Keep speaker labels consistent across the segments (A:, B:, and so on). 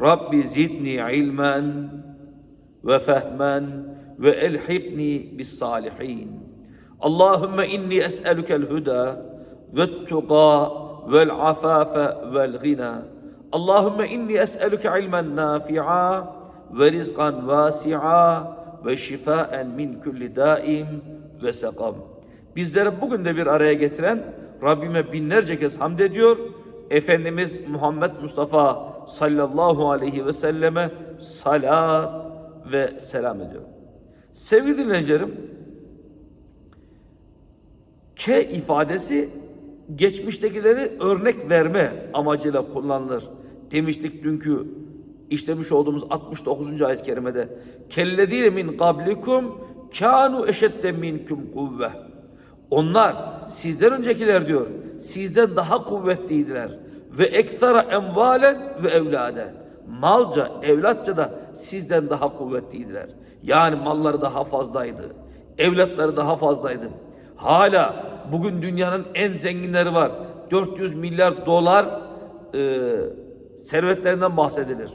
A: Rabbi zidni ilmen ve fehmen ve elhikni bis salihin. Allahümme inni es'elükel huda ve tuqa vel afafe vel gina. Allahümme inni es'elüke ilmen nafi'a ve rizkan vasi'a ve şifaen min külli daim ve sekam. Bizleri bugün de bir araya getiren Rabbime binlerce kez hamd ediyor. Efendimiz Muhammed Mustafa sallallahu aleyhi ve selleme salat ve selam ediyorum. Sevgili dinleyicilerim, K ifadesi geçmiştekileri örnek verme amacıyla kullanılır. Demiştik dünkü işlemiş olduğumuz 69. ayet-i kerimede. Kellezine min qablikum kanu eşedde minkum kuvve. Onlar sizden öncekiler diyor. Sizden daha kuvvetliydiler. Ve ekthara envalen ve evladen. Malca, evlatça da sizden daha kuvvetliydiler. Yani malları daha fazlaydı. Evlatları daha fazlaydı. Hala bugün dünyanın en zenginleri var. 400 milyar dolar e, servetlerinden bahsedilir.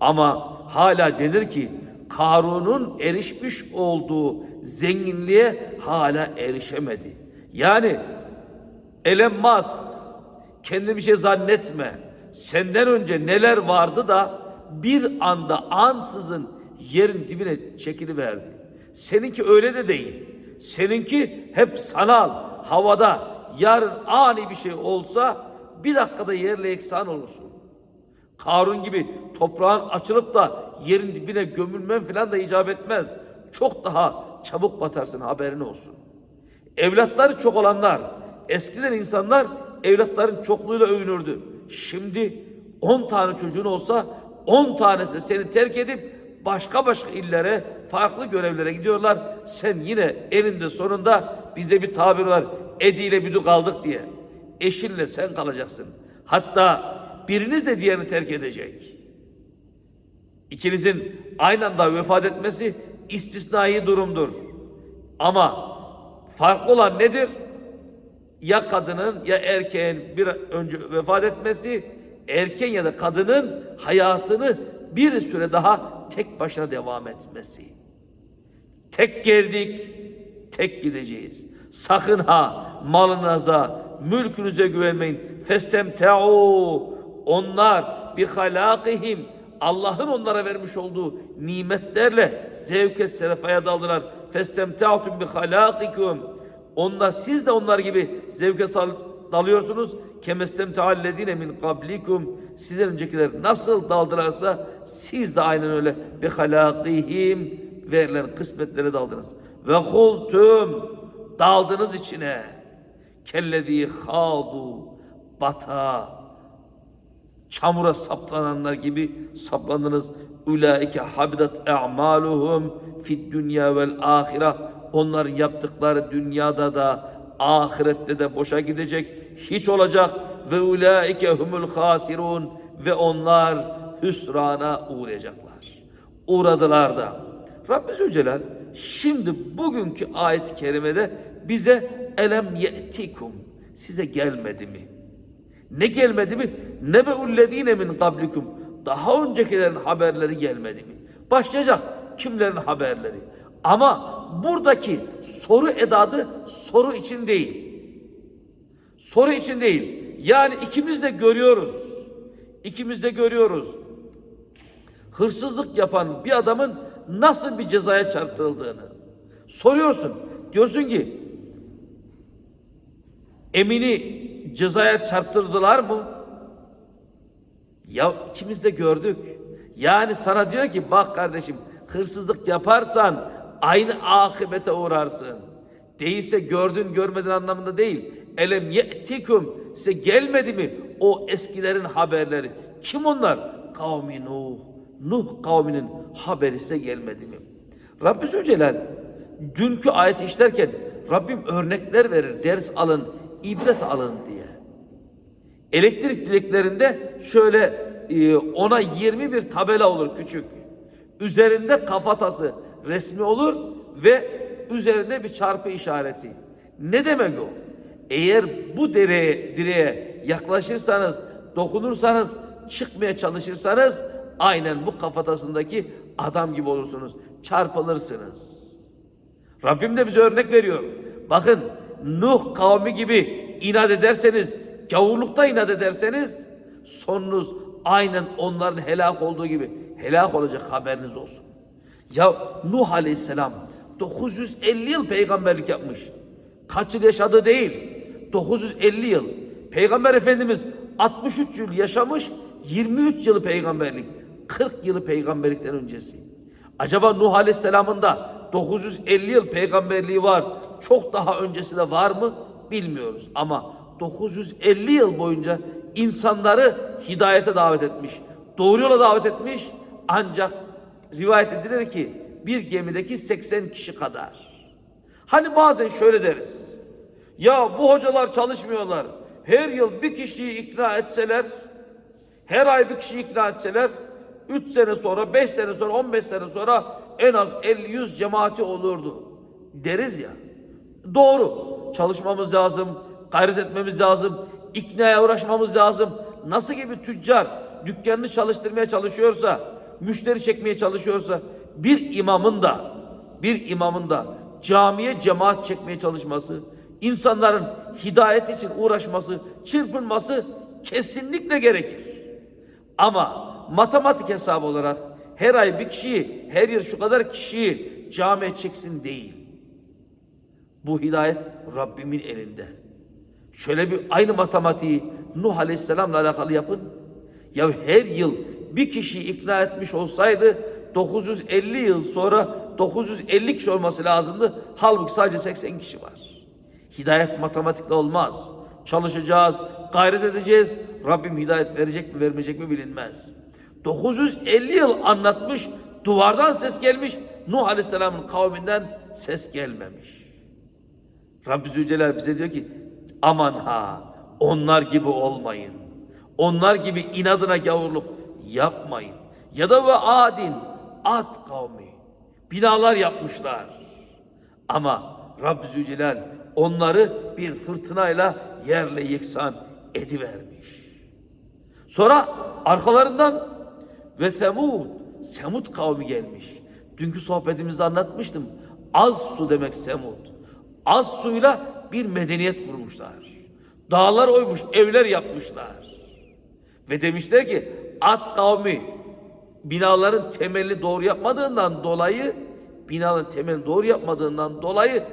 A: Ama hala denir ki Karun'un erişmiş olduğu zenginliğe hala erişemedi. Yani Elon Musk kendi bir şey zannetme. Senden önce neler vardı da bir anda ansızın yerin dibine çekiliverdi. Seninki öyle de değil. Seninki hep sanal, havada. Yarın ani bir şey olsa bir dakikada yerle eksan olursun. Karun gibi toprağın açılıp da yerin dibine gömülmen falan da icap etmez. Çok daha çabuk batarsın haberin olsun. Evlatları çok olanlar, eskiden insanlar evlatların çokluğuyla övünürdü. Şimdi 10 tane çocuğun olsa 10 tanesi seni terk edip başka başka illere, farklı görevlere gidiyorlar. Sen yine eninde sonunda bizde bir tabir var. Ediyle büdü kaldık diye. Eşinle sen kalacaksın. Hatta biriniz de diğerini terk edecek. İkinizin aynı anda vefat etmesi istisnai durumdur. Ama farklı olan nedir? Ya kadının ya erkeğin bir önce vefat etmesi, erken ya da kadının hayatını bir süre daha tek başına devam etmesi. Tek geldik, tek gideceğiz. Sakın ha malınıza, mülkünüze güvenmeyin. Festemte'u onlar bi halakihim Allah'ın onlara vermiş olduğu nimetlerle zevke serafaya daldılar. Festemte'atum bi halakikum onlar siz de onlar gibi zevke dalıyorsunuz. Kemestem taallezine min kablikum sizden öncekiler nasıl daldılarsa siz de aynen öyle bi halakihim verilen kısmetlere daldınız. Ve hultum daldınız içine. Kellezi hadu bata çamura saplananlar gibi saplandınız. Ulaike habidat a'maluhum fid dünya vel ahire. Onların yaptıkları dünyada da ahirette de boşa gidecek. Hiç olacak. Ve ulaike humul hasirun ve onlar hüsrana uğrayacaklar. Uğradılar da. Rabbimiz Zülcelal şimdi bugünkü ayet-i kerimede bize elem ye'tikum size gelmedi mi? Ne gelmedi mi? Nebeullezine min kablikum. Daha öncekilerin haberleri gelmedi mi? Başlayacak kimlerin haberleri? Ama buradaki soru edadı soru için değil. Soru için değil. Yani ikimiz de görüyoruz. İkimiz de görüyoruz. Hırsızlık yapan bir adamın nasıl bir cezaya çarptırıldığını. Soruyorsun. Diyorsun ki Emini cezaya çarptırdılar mı? Ya ikimiz de gördük. Yani sana diyor ki bak kardeşim hırsızlık yaparsan aynı akıbete uğrarsın. Değilse gördün görmedin anlamında değil. Elem ye'tikum size gelmedi mi o eskilerin haberleri? Kim onlar? Kavmi Nuh, Nuh kavminin haberi size gelmedi mi? Rabbi Zülcelal dünkü ayeti işlerken Rabbim örnekler verir, ders alın, ibret alın diye. Elektrik direklerinde şöyle e, ona 20 bir tabela olur küçük. Üzerinde kafatası resmi olur ve üzerinde bir çarpı işareti. Ne demek o? Eğer bu direğe, direğe yaklaşırsanız, dokunursanız, çıkmaya çalışırsanız aynen bu kafatasındaki adam gibi olursunuz. Çarpılırsınız. Rabbim de bize örnek veriyor. Bakın Nuh kavmi gibi inat ederseniz, gavurlukta inat ederseniz sonunuz aynen onların helak olduğu gibi helak olacak haberiniz olsun. Ya Nuh aleyhisselam 950 yıl peygamberlik yapmış. Kaç yıl yaşadı değil. 950 yıl. Peygamber Efendimiz 63 yıl yaşamış, 23 yılı peygamberlik. 40 yılı peygamberlikten öncesi. Acaba Nuh Aleyhisselam'ın da 950 yıl peygamberliği var. Çok daha öncesi de var mı? Bilmiyoruz. Ama 950 yıl boyunca insanları hidayete davet etmiş. Doğru yola davet etmiş. Ancak rivayet edilir ki bir gemideki 80 kişi kadar. Hani bazen şöyle deriz. Ya bu hocalar çalışmıyorlar. Her yıl bir kişiyi ikna etseler, her ay bir kişiyi ikna etseler, 3 sene sonra, 5 sene sonra, 15 sene sonra en az 50-100 cemaati olurdu. Deriz ya. Doğru. Çalışmamız lazım, gayret etmemiz lazım, iknaya uğraşmamız lazım. Nasıl gibi tüccar dükkanını çalıştırmaya çalışıyorsa, müşteri çekmeye çalışıyorsa, bir imamın da, bir imamın da camiye cemaat çekmeye çalışması, insanların hidayet için uğraşması, çırpınması kesinlikle gerekir. Ama matematik hesabı olarak her ay bir kişiyi, her yıl şu kadar kişiyi camiye çeksin değil. Bu hidayet Rabbimin elinde. Şöyle bir aynı matematiği Nuh Aleyhisselam'la alakalı yapın. Ya her yıl bir kişiyi ikna etmiş olsaydı 950 yıl sonra 950 kişi olması lazımdı. Halbuki sadece 80 kişi var. Hidayet matematikle olmaz. Çalışacağız, gayret edeceğiz. Rabbim hidayet verecek mi vermeyecek mi bilinmez. 950 yıl anlatmış, duvardan ses gelmiş. Nuh Aleyhisselam'ın kavminden ses gelmemiş. Rabbi Zülcelal bize diyor ki aman ha onlar gibi olmayın. Onlar gibi inadına gavurluk yapmayın. Ya da ve adin ad kavmi binalar yapmışlar. Ama Rabbi Zülcelal onları bir fırtınayla yerle yeksan edivermiş. Sonra arkalarından ve Semud, Semud kavmi gelmiş. Dünkü sohbetimizde anlatmıştım. Az su demek Semud. Az suyla bir medeniyet kurmuşlar. Dağlar oymuş, evler yapmışlar. Ve demişler ki At kavmi binaların temelini doğru yapmadığından dolayı binaların temelini doğru yapmadığından dolayı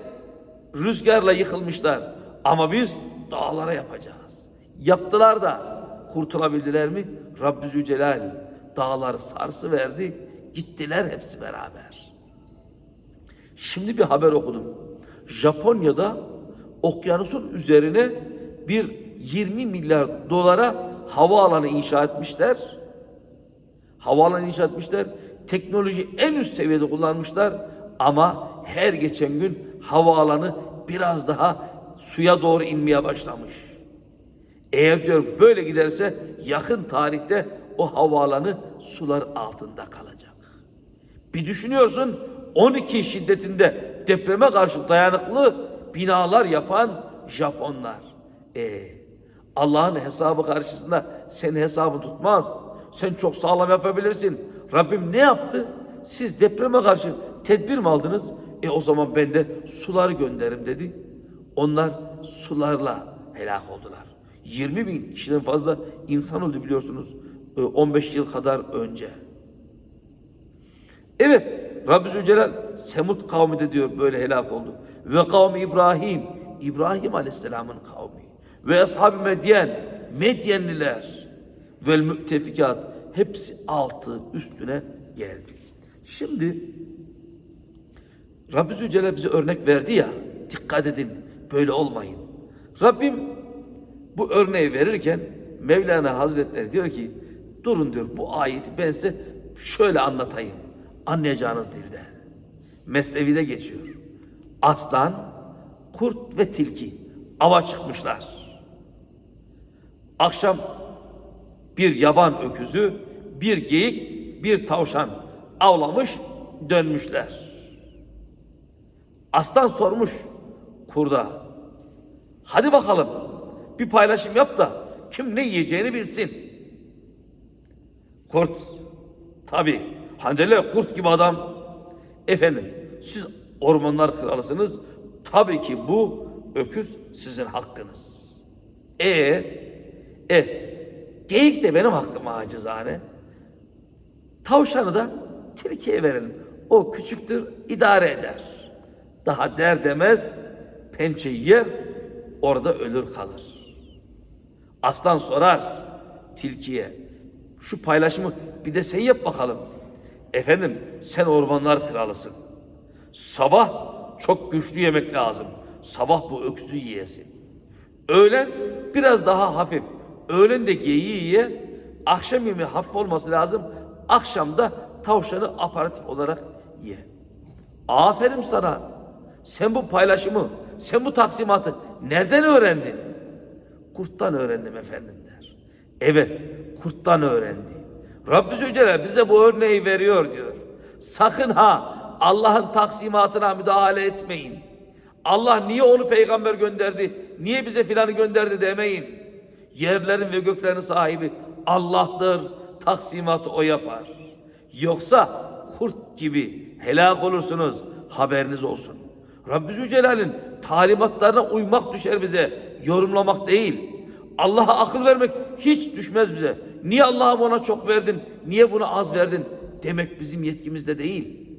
A: rüzgarla yıkılmışlar. Ama biz dağlara yapacağız. Yaptılar da kurtulabildiler mi? Rabbi Zülcelal dağları sarsı verdi. Gittiler hepsi beraber. Şimdi bir haber okudum. Japonya'da okyanusun üzerine bir 20 milyar dolara havaalanı inşa etmişler. Havaalanı inşa etmişler. Teknoloji en üst seviyede kullanmışlar. Ama her geçen gün havaalanı biraz daha suya doğru inmeye başlamış. Eğer diyor böyle giderse yakın tarihte o havaalanı sular altında kalacak. Bir düşünüyorsun 12 şiddetinde depreme karşı dayanıklı binalar yapan Japonlar. E Allah'ın hesabı karşısında senin hesabı tutmaz. Sen çok sağlam yapabilirsin. Rabbim ne yaptı? Siz depreme karşı tedbir mi aldınız? E o zaman ben de suları gönderirim dedi. Onlar sularla helak oldular. 20 bin kişiden fazla insan öldü biliyorsunuz 15 yıl kadar önce. Evet Rabbi Zülcelal Semud kavmi de diyor böyle helak oldu. Ve kavmi İbrahim, İbrahim Aleyhisselam'ın kavmi. Ve ashab-ı Medyen, Medyenliler ve müttefikat hepsi altı üstüne geldi. Şimdi Rabbi Zülcelal bize örnek verdi ya, dikkat edin böyle olmayın. Rabbim bu örneği verirken Mevlana Hazretleri diyor ki durun diyor bu ayeti ben size şöyle anlatayım. Anlayacağınız dilde. Mesnevi'de geçiyor. Aslan, kurt ve tilki ava çıkmışlar. Akşam bir yaban öküzü, bir geyik, bir tavşan avlamış dönmüşler. Aslan sormuş kurda. Hadi bakalım bir paylaşım yap da kim ne yiyeceğini bilsin. Kurt tabi Handele kurt gibi adam. Efendim siz ormanlar kralısınız. Tabii ki bu öküz sizin hakkınız. E e geyik de benim hakkım acizane. Tavşanı da tilkiye verelim. O küçüktür, idare eder. Daha der demez, pençe yer, orada ölür kalır. Aslan sorar tilkiye, şu paylaşımı bir de sen yap bakalım. Efendim, sen ormanlar kralısın. Sabah çok güçlü yemek lazım. Sabah bu öksüzü yiyesin. Öğlen biraz daha hafif. Öğlen de geyiği ye. Akşam yemeği hafif olması lazım. Akşamda tavşanı aparatif olarak ye. Aferin sana. Sen bu paylaşımı, sen bu taksimatı nereden öğrendin? Kurttan öğrendim efendim der. Evet, kurttan öğrendi. Rabbi Zülcelal bize bu örneği veriyor diyor. Sakın ha Allah'ın taksimatına müdahale etmeyin. Allah niye onu peygamber gönderdi, niye bize filanı gönderdi demeyin. Yerlerin ve göklerin sahibi Allah'tır, taksimatı o yapar. Yoksa kurt gibi helak olursunuz, haberiniz olsun. Rabbi Zülcelal'in talimatlarına uymak düşer bize, yorumlamak değil. Allah'a akıl vermek hiç düşmez bize. Niye Allah'ım ona çok verdin, niye buna az verdin demek bizim yetkimizde değil.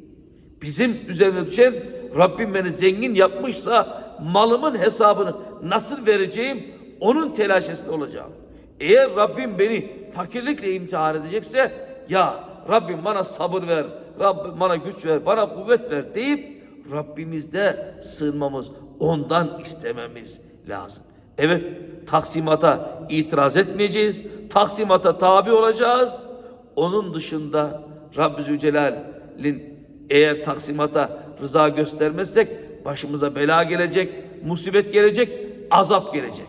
A: Bizim üzerine düşen Rabbim beni zengin yapmışsa malımın hesabını nasıl vereceğim onun telaşesinde olacağım. Eğer Rabbim beni fakirlikle imtihan edecekse ya Rabbim bana sabır ver, Rabbim bana güç ver, bana kuvvet ver deyip Rabbimizde sığınmamız, ondan istememiz lazım. Evet, taksimata itiraz etmeyeceğiz, taksimata tabi olacağız. Onun dışında Rabbi Zülcelal'in eğer taksimata rıza göstermezsek başımıza bela gelecek, musibet gelecek, azap gelecek.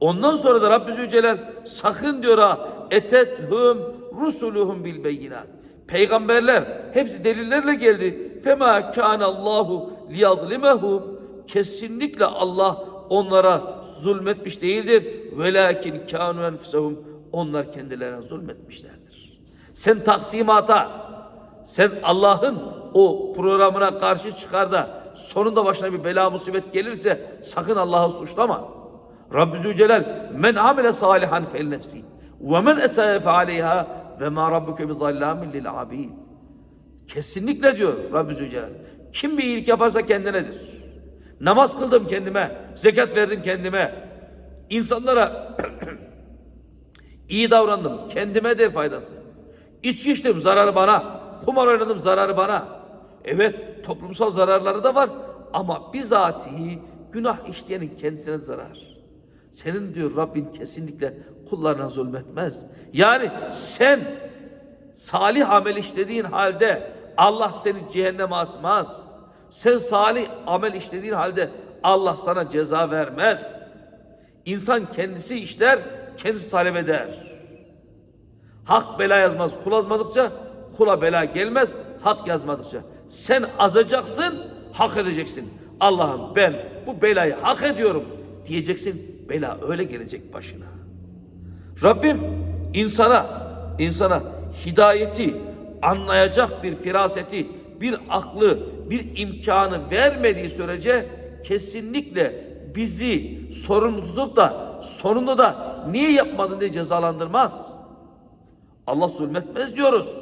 A: Ondan sonra da Rabbi Zülcelal sakın diyor ha etethum rusuluhum bil beyinat. Peygamberler hepsi delillerle geldi. Fema kana Allahu liyazlimehum. Kesinlikle Allah onlara zulmetmiş değildir. Velakin kanu enfusehum. Onlar kendilerine zulmetmişlerdir. Sen taksimata, sen Allah'ın o programına karşı çıkar da sonunda başına bir bela musibet gelirse sakın Allah'ı suçlama. Rabbi Zülcelal men amile salihan fel nefsi ve men esa'e fe aleyha ve ma rabbuke bi zallamin lil abid. Kesinlikle diyor Rabbi Zülcelal. Kim bir iyilik yaparsa kendinedir. Namaz kıldım kendime, zekat verdim kendime. İnsanlara iyi davrandım, kendime de faydası. İçki içtim, zararı bana. Kumar oynadım, zararı bana. Evet, toplumsal zararları da var ama bizatihi günah işleyenin kendisine zarar. Senin diyor Rabbin kesinlikle kullarına zulmetmez. Yani sen salih amel işlediğin halde Allah seni cehenneme atmaz. Sen salih amel işlediğin halde Allah sana ceza vermez. İnsan kendisi işler, kendisi talep eder. Hak bela yazmaz, kul yazmadıkça kula bela gelmez, hak yazmadıkça. Sen azacaksın, hak edeceksin. Allah'ım ben bu belayı hak ediyorum diyeceksin. Bela öyle gelecek başına. Rabbim insana, insana hidayeti anlayacak bir firaseti, bir aklı, bir imkanı vermediği sürece kesinlikle bizi sorumlu tutup da sonunda da niye yapmadın diye cezalandırmaz. Allah zulmetmez diyoruz.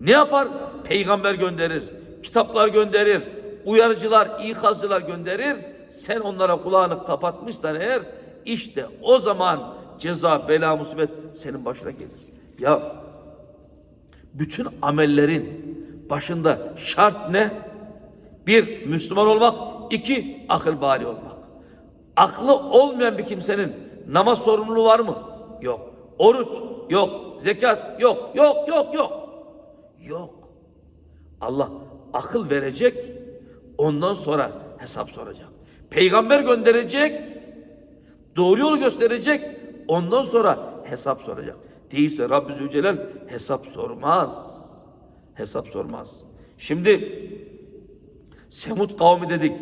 A: Ne yapar? Peygamber gönderir, kitaplar gönderir, uyarıcılar, ikazcılar gönderir. Sen onlara kulağını kapatmışsan eğer işte o zaman ceza, bela, musibet senin başına gelir. Ya bütün amellerin başında şart ne? Bir, Müslüman olmak. iki akıl bali olmak. Aklı olmayan bir kimsenin namaz sorumluluğu var mı? Yok. Oruç? Yok. Zekat? Yok. Yok, yok, yok. Yok. Allah akıl verecek, ondan sonra hesap soracak. Peygamber gönderecek, doğru yolu gösterecek, ondan sonra hesap soracak. Değilse Rabbi Zülcelal hesap sormaz. Hesap sormaz. Şimdi Semut kavmi dedik.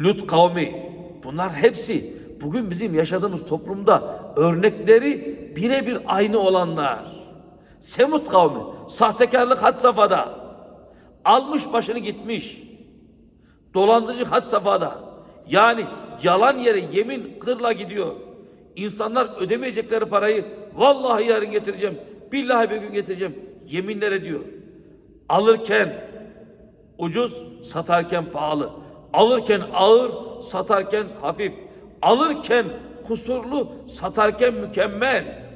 A: Lut kavmi. Bunlar hepsi bugün bizim yaşadığımız toplumda örnekleri birebir aynı olanlar. Semut kavmi sahtekarlık had safhada. Almış başını gitmiş. Dolandırıcı had safhada. Yani yalan yere yemin kırla gidiyor. İnsanlar ödemeyecekleri parayı vallahi yarın getireceğim. Billahi bir gün getireceğim. Yeminler ediyor. Alırken ucuz, satarken pahalı. Alırken ağır, satarken hafif. Alırken kusurlu, satarken mükemmel.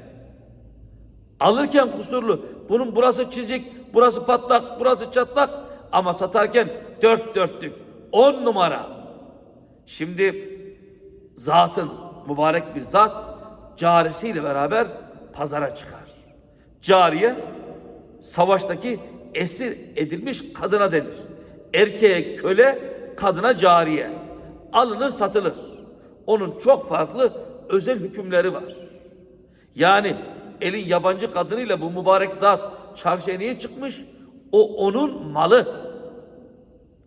A: Alırken kusurlu. Bunun burası çizik, burası patlak, burası çatlak. Ama satarken dört dörtlük. On numara. Şimdi zatın, mübarek bir zat carisiyle beraber pazara çıkar. Cariye savaştaki esir edilmiş kadına denir. Erkeğe köle, kadına cariye. Alınır satılır. Onun çok farklı özel hükümleri var. Yani elin yabancı kadınıyla bu mübarek zat çarşıya niye çıkmış? O onun malı.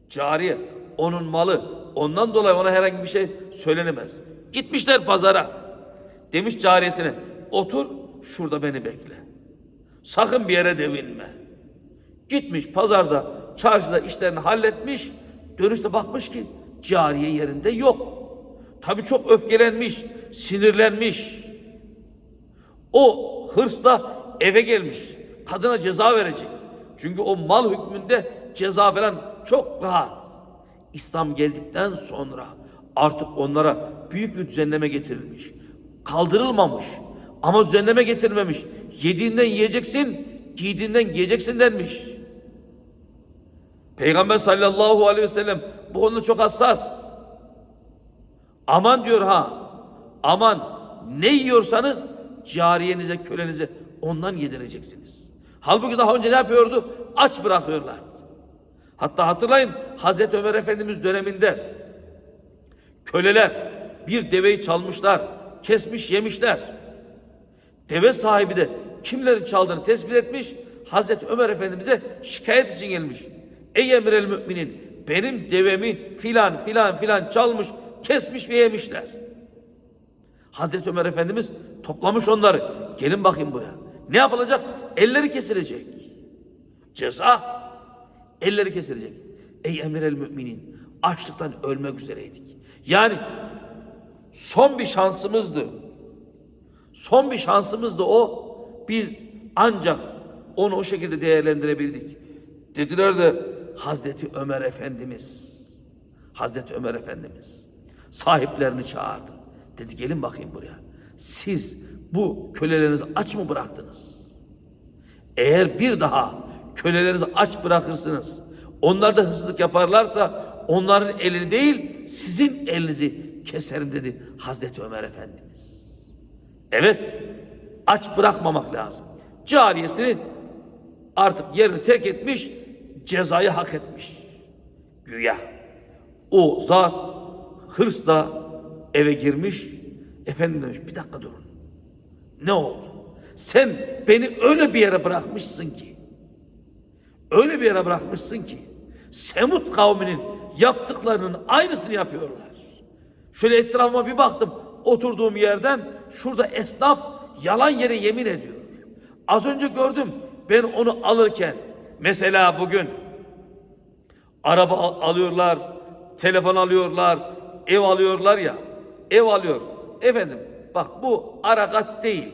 A: Cariye onun malı. Ondan dolayı ona herhangi bir şey söylenemez. Gitmişler pazara. Demiş cariyesine otur şurada beni bekle. Sakın bir yere devinme. Gitmiş pazarda çarşıda işlerini halletmiş. Dönüşte bakmış ki cariye yerinde yok. Tabii çok öfkelenmiş, sinirlenmiş. O hırsla eve gelmiş. Kadına ceza verecek. Çünkü o mal hükmünde ceza falan çok rahat. İslam geldikten sonra artık onlara büyük bir düzenleme getirilmiş. Kaldırılmamış ama düzenleme getirilmemiş. Yediğinden yiyeceksin, giydiğinden giyeceksin denmiş. Peygamber sallallahu aleyhi ve sellem bu konuda çok hassas. Aman diyor ha. Aman ne yiyorsanız cariyenize, kölenize ondan yedireceksiniz. Halbuki daha önce ne yapıyordu? Aç bırakıyorlardı. Hatta hatırlayın Hazreti Ömer Efendimiz döneminde köleler bir deveyi çalmışlar, kesmiş yemişler. Deve sahibi de kimlerin çaldığını tespit etmiş, Hazreti Ömer Efendimiz'e şikayet için gelmiş. Ey emrel müminin benim devemi filan filan filan çalmış, kesmiş ve yemişler. Hazreti Ömer Efendimiz toplamış onları. Gelin bakayım buraya. Ne yapılacak? Elleri kesilecek. Ceza. Elleri kesilecek. Ey emir el müminin. Açlıktan ölmek üzereydik. Yani son bir şansımızdı. Son bir şansımızdı o. Biz ancak onu o şekilde değerlendirebildik. Dediler de Hazreti Ömer Efendimiz Hazreti Ömer Efendimiz sahiplerini çağırdı. Dedi gelin bakayım buraya. Siz bu kölelerinizi aç mı bıraktınız? Eğer bir daha kölelerinizi aç bırakırsınız, onlar da hırsızlık yaparlarsa onların elini değil sizin elinizi keserim dedi Hazreti Ömer Efendimiz. Evet, aç bırakmamak lazım. Cariyesini artık yerini terk etmiş, cezayı hak etmiş. Güya. O zat hırsla eve girmiş. Efendim demiş bir dakika durun. Ne oldu? Sen beni öyle bir yere bırakmışsın ki. Öyle bir yere bırakmışsın ki. Semut kavminin yaptıklarının aynısını yapıyorlar. Şöyle etrafıma bir baktım. Oturduğum yerden şurada esnaf yalan yere yemin ediyor. Az önce gördüm ben onu alırken mesela bugün araba al- alıyorlar, telefon alıyorlar, ev alıyorlar ya. Ev alıyor. Efendim bak bu arakat değil.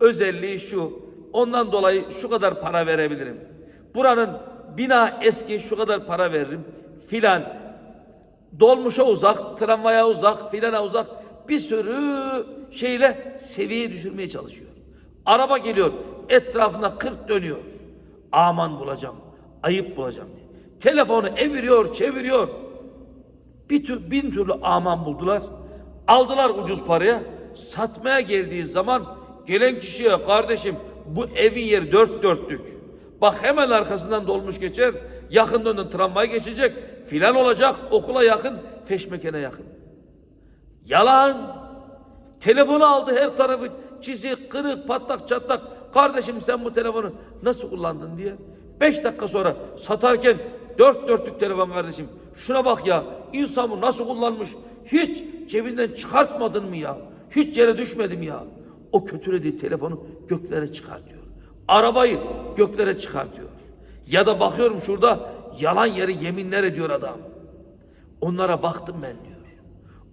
A: Özelliği şu. Ondan dolayı şu kadar para verebilirim. Buranın bina eski şu kadar para veririm filan. Dolmuşa uzak, tramvaya uzak, filana uzak bir sürü şeyle seviyeyi düşürmeye çalışıyor. Araba geliyor, etrafında 40 dönüyor. Aman bulacağım, ayıp bulacağım diye. Telefonu eviriyor, çeviriyor. Bir tür, bin türlü aman buldular. Aldılar ucuz paraya. Satmaya geldiği zaman gelen kişiye kardeşim bu evin yeri dört dörtlük. Bak hemen arkasından dolmuş geçer. Yakın döndün tramvay geçecek. Filan olacak okula yakın. Feşmekene yakın. Yalan. Telefonu aldı her tarafı çizik, kırık, patlak, çatlak. Kardeşim sen bu telefonu nasıl kullandın diye. Beş dakika sonra satarken dört dörtlük telefon kardeşim. Şuna bak ya insan bu nasıl kullanmış. Hiç cebinden çıkartmadın mı ya? Hiç yere düşmedim ya. O kötülediği telefonu göklere çıkartıyor. Arabayı göklere çıkartıyor. Ya da bakıyorum şurada yalan yeri yeminler ediyor adam. Onlara baktım ben diyor.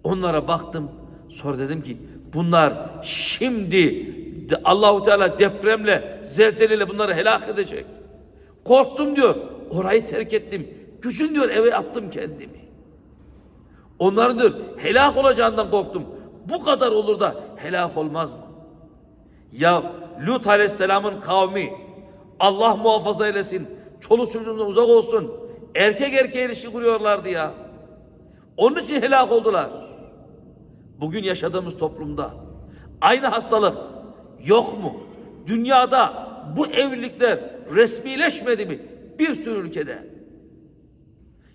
A: Onlara baktım. Sonra dedim ki bunlar şimdi Allahu Teala depremle, zelzeleyle bunları helak edecek. Korktum diyor. Orayı terk ettim. Gücün diyor eve attım kendimi. Onların diyor helak olacağından korktum. Bu kadar olur da helak olmaz mı? Ya Lut Aleyhisselam'ın kavmi Allah muhafaza eylesin. Çoluk çocuğundan uzak olsun. Erkek erkeğe ilişki kuruyorlardı ya. Onun için helak oldular. Bugün yaşadığımız toplumda aynı hastalık yok mu? Dünyada bu evlilikler resmileşmedi mi? Bir sürü ülkede.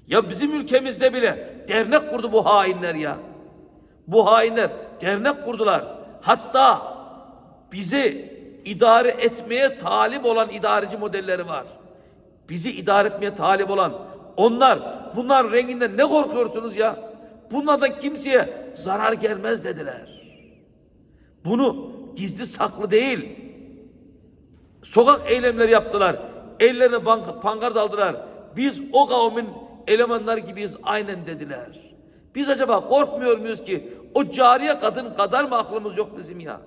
A: Ya bizim ülkemizde bile dernek kurdu bu hainler ya. Bu hainler dernek kurdular. Hatta bizi idare etmeye talip olan idareci modelleri var. Bizi idare etmeye talip olan onlar bunlar renginden ne korkuyorsunuz ya? Bunlardan kimseye zarar gelmez dediler. Bunu gizli saklı değil. Sokak eylemleri yaptılar. Ellerine bank, pankart aldılar. Biz o kavmin elemanlar gibiyiz aynen dediler. Biz acaba korkmuyor muyuz ki o cariye kadın kadar mı aklımız yok bizim ya?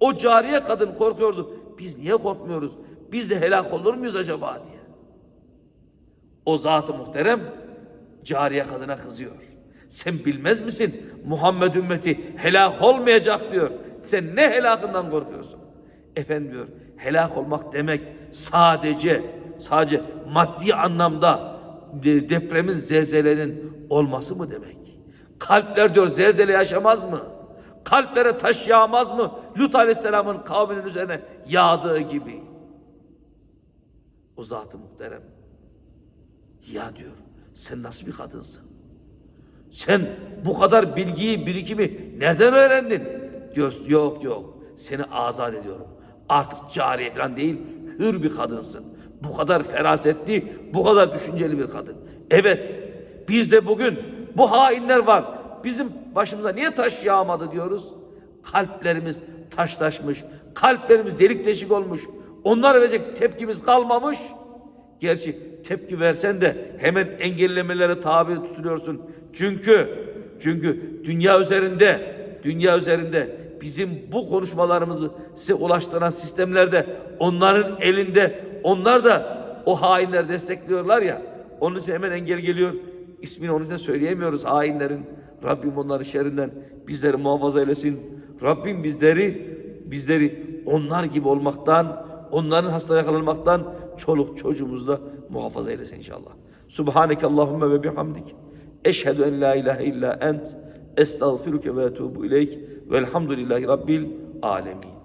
A: O cariye kadın korkuyordu. Biz niye korkmuyoruz? Biz de helak olur muyuz acaba diye. O zat-ı muhterem cariye kadına kızıyor. Sen bilmez misin Muhammed ümmeti helak olmayacak diyor. Sen ne helakından korkuyorsun? Efendim diyor helak olmak demek sadece sadece maddi anlamda de- depremin zelzelenin olması mı demek? Kalpler diyor zelzele yaşamaz mı? Kalplere taş yağmaz mı? Lut Aleyhisselam'ın kavminin üzerine yağdığı gibi. O zat-ı muhterem. Ya diyor sen nasıl bir kadınsın? Sen bu kadar bilgiyi, birikimi nereden öğrendin? Diyor yok yok seni azat ediyorum. Artık cariye falan değil hür bir kadınsın. Bu kadar ferasetli, bu kadar düşünceli bir kadın. Evet bizde bugün bu hainler var. Bizim başımıza niye taş yağmadı diyoruz? Kalplerimiz taşlaşmış, kalplerimiz delik deşik olmuş. Onlara verecek tepkimiz kalmamış. Gerçi tepki versen de hemen engellemelere tabi tutuluyorsun. Çünkü çünkü dünya üzerinde dünya üzerinde bizim bu konuşmalarımızı size ulaştıran sistemlerde onların elinde onlar da o hainler destekliyorlar ya. Onun için hemen engel geliyor. İsmini onun için söyleyemiyoruz hainlerin. Rabbim onları şerrinden bizleri muhafaza eylesin. Rabbim bizleri bizleri onlar gibi olmaktan, onların hasta yakalanmaktan çoluk çocuğumuzda muhafaza eylesin inşallah. Subhaneke Allahümme ve bihamdik. Eşhedü en la ilahe illa ent. Estağfiruke ve etubu ileyk. Velhamdülillahi Rabbil alemin.